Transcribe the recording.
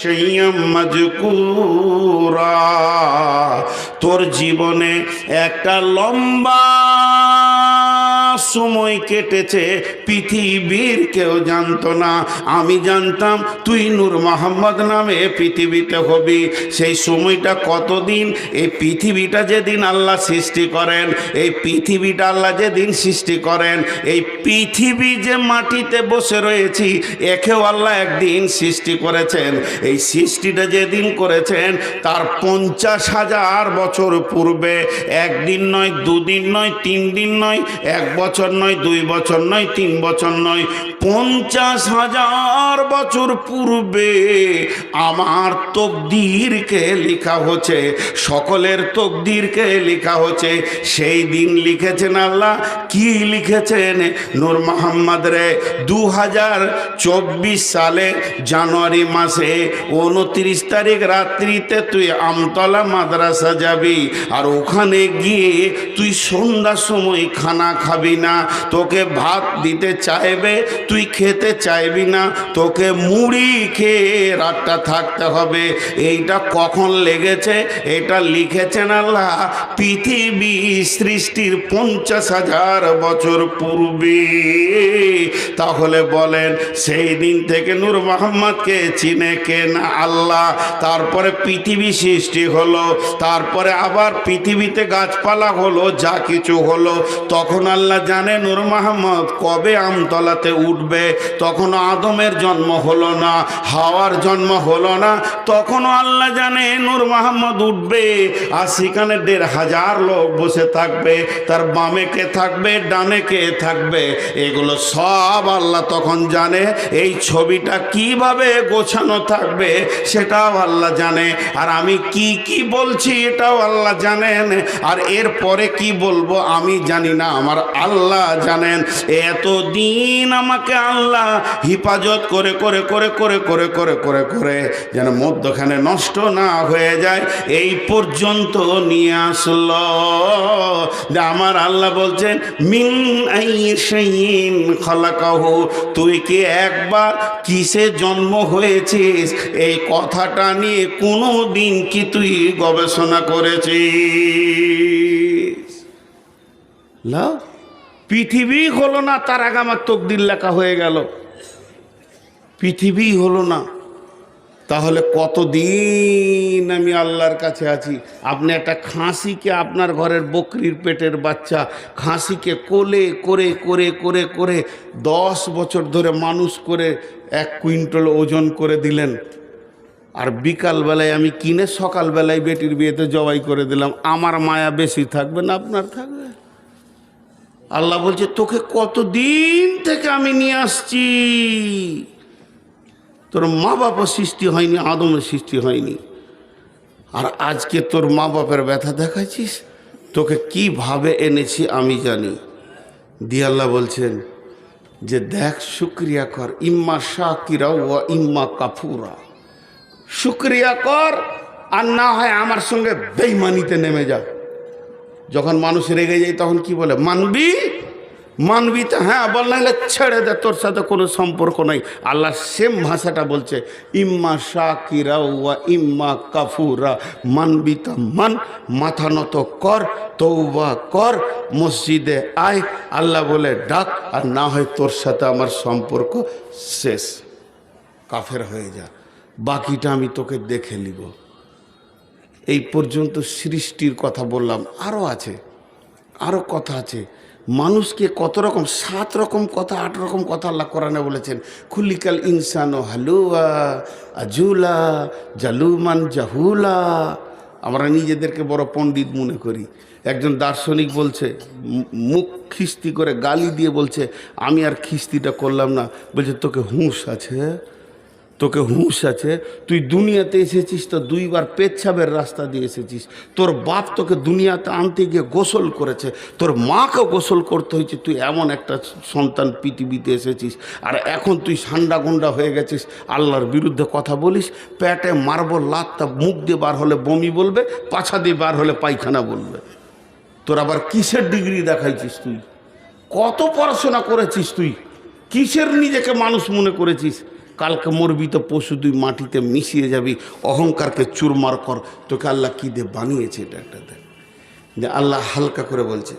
সেইয়াম মজকুরা। তোর জীবনে একটা লম্বা সময় কেটেছে, পৃথিবীর কেউ জানতো না। আমি জানতাম, তুই নূর মোহাম্মদ নামে পৃথিবীতে হবি। সেই সময়টা কতদিন? এই পৃথিবীটা যেদিন আল্লাহ সৃষ্টি করেন, এই পৃথিবীটা আল্লাহ যেদিন সৃষ্টি করেন, এই পৃথিবী যে মাটিতে বসে রয়েছি, একেও আল্লাহ একদিন সৃষ্টি করেছেন। এই সৃষ্টিটা যেদিন করেছেন, তার পঞ্চাশ হাজার বছর পূর্বে, একদিন নয়, দুদিন নয়, তিন দিন নয়, এক বছর নয়, দুই বছর নয়, তিন বছর নয়, পঞ্চাশ হাজার বছর পূর্বে আমার তকদিরকে লেখা হচ্ছে, সকলের তকদিরকে লেখা হচ্ছে, সেই দিন লিখেছেন আল্লাহ, কি লিখেছেন? নূর মোহাম্মদ রে দু হাজার চব্বিশ সালে জানুয়ারি মাসে উনত্রিশ তারিখ রাত্রিতে তুই আমতলা মাদ্রাসা যাবি, আর ওখানে গিয়ে তুই সন্ধ্যার সময় খানা খাবি না, তোকে ভাত দিতে চাইবে, তুই খেতে চাইবি না, তোকে মুড়ি খেয়ে রাতটা থাকতে হবে। এইটা কখন লেগেছে? এটা লিখেছেন আল্লাহ পৃথিবী সৃষ্টির পঞ্চাশ হাজার বছর পূর্বে। তাহলে বলেন, সেই দিন থেকে নূর মোহাম্মদকে চিনে কে না আল্লাহ? তারপরে পৃথিবী সৃষ্টি হলো, তারপরে আবার পৃথিবীতে গাছপালা হলো, যা কিছু হলো, তখন আল্লাহ জানে নূর মোহাম্মদ কবে আমতলাতে উঠবে? তখনও আদমের জন্ম হলো না, হাওয়ার জন্ম হলো না। তখনও আল্লাহ জানে নূর মোহাম্মদ উঠবে। আর সেখানে দেড় হাজার লোক বসে থাকবে। তার বামে কে থাকবে, ডানে কে থাকবে? এগুলো সব আল্লাহ তখন জানে। এই ছবিটা কীভাবে গোছানো থাকবে সেটাও আল্লাহ জানে। আর আমি কি কি বলছি এটাও আল্লাহ জানেন। আর এর পরে কি বলব আমি জানি না। আমার আল্লাহ জানেন, এতদিন আমাকে আল্লাহ হিফাজত করে করে করে করে করে করে করে করে যেন মধ্যখানে নষ্ট না হয়ে যায়, এই পর্যন্ত নিয়ে আসলো। যে আমার আল্লাহ বলছেন, মিন আইন তুই কি একবার কিসে জন্ম হয়েছিস? এই কথাটা নিয়ে কোনো দিন কি তুই গবেষণা করেছিস? লাও পৃথিবী হলো না, তার আগে আমার তকদির লেখা হয়ে গেল। পৃথিবী হলো না, তাহলে কতদিন আমি আল্লাহর কাছে আছি? আপনি একটা খাসিকে আপনার ঘরের বকরির পেটের বাচ্চা, খাসিকে কোলে করে করে করে করে দশ বছর ধরে মানুষ করে এক কুইন্টাল ওজন করে দিলেন। আর বিকালবেলায় আমি কিনে সকালবেলায় বেটির বিয়েতে জবাই করে দিলাম। আমার মায়া বেশি থাকবে না, আপনার থাকবে? আল্লাহ বলছে, তোকে কতদিন থেকে আমি নিয়ে আসছি? তোর মা বাবা সৃষ্টি হয়নি, আদমের সৃষ্টি হয়নি। আর আজকে তোর মা বাপের ব্যথা দেখাচ্ছিস তোকে কীভাবে এনেছি আমি জানি। দিয়ে আল্লাহ বলছেন যে, দেখ, শুক্রিয়া কর, ইম্মা শাকিরা ও ইম্মা কাফুরা। শুক্রিয়া কর আর না হয় আমার সঙ্গে বেইমানিতে নেমে যা। যখন মানুষ রেগে যায়, তখন কি বলে? মানবি? মানবি তো হ্যাঁ বল নাহলে ছেড়ে দে, তোর সাথে কোনো সম্পর্ক নাই। আল্লাহ সেম ভাষাটা বলছে, ইম্মা শাকিরা ওয়া ইম্মা কাফুরা। মানবি তা মান, মাথা নত কর তৌবা কর, মসজিদে আয়, আল্লাহ বলে ডাক, আর না হয় তোর সাথে আমার সম্পর্ক শেষ। কাফের হয়ে যা। বাকিটা আমি তোকে দেখে নিব। এই পর্যন্ত সৃষ্টির কথা বললাম। আরও আছে আরও কথা আছে। মানুষকে কত রকম, সাত রকম কথা, আট রকম কথা আল্লাহ কোরআনে বলেছেন। খুলিকাল ইনসান ও হালুয়া, আজুলা, জালুমান জাহুলা। আমরা নিজেদেরকে বড় পণ্ডিত মনে করি। একজন দার্শনিক বলছে মুখ খিস্তি করে গালি দিয়ে বলছে, আমি আর খিস্তিটা করলাম না। বলছে, তোকে হুঁশ আছে? তোকে হুঁশ আছে, তুই দুনিয়াতে এসেছিস, তো দুইবার পেচ্ছাবের রাস্তা দিয়ে এসেছিস। তোর বাপ তোকে দুনিয়াতে আনতে গিয়ে গোসল করেছে, তোর মাকে গোসল করতে হয়েছে, তুই এমন একটা সন্তান পৃথিবীতে এসেছিস। আর এখন তুই সান্ডা গুন্ডা হয়ে গেছিস, আল্লাহর বিরুদ্ধে কথা বলিস পেটে মারবো লাতটা মুখ দিয়ে বার হলে বমি বলবে, পাছা দিয়ে বার হলে পায়খানা বলবে। তোর আবার কিসের ডিগ্রি দেখাইছিস তুই? কত পড়াশোনা করেছিস তুই? কিসের নিজেকে মানুষ মনে করেছিস? কালকে মরবি তো পশু তুই মাটিতে মিশিয়ে যাবি, অহংকারকে চুরমার কর। তোকে আল্লাহ কী দিয়ে বানিয়েছে এটা একটা দেখ। যে আল্লাহ হালকা করে বলছে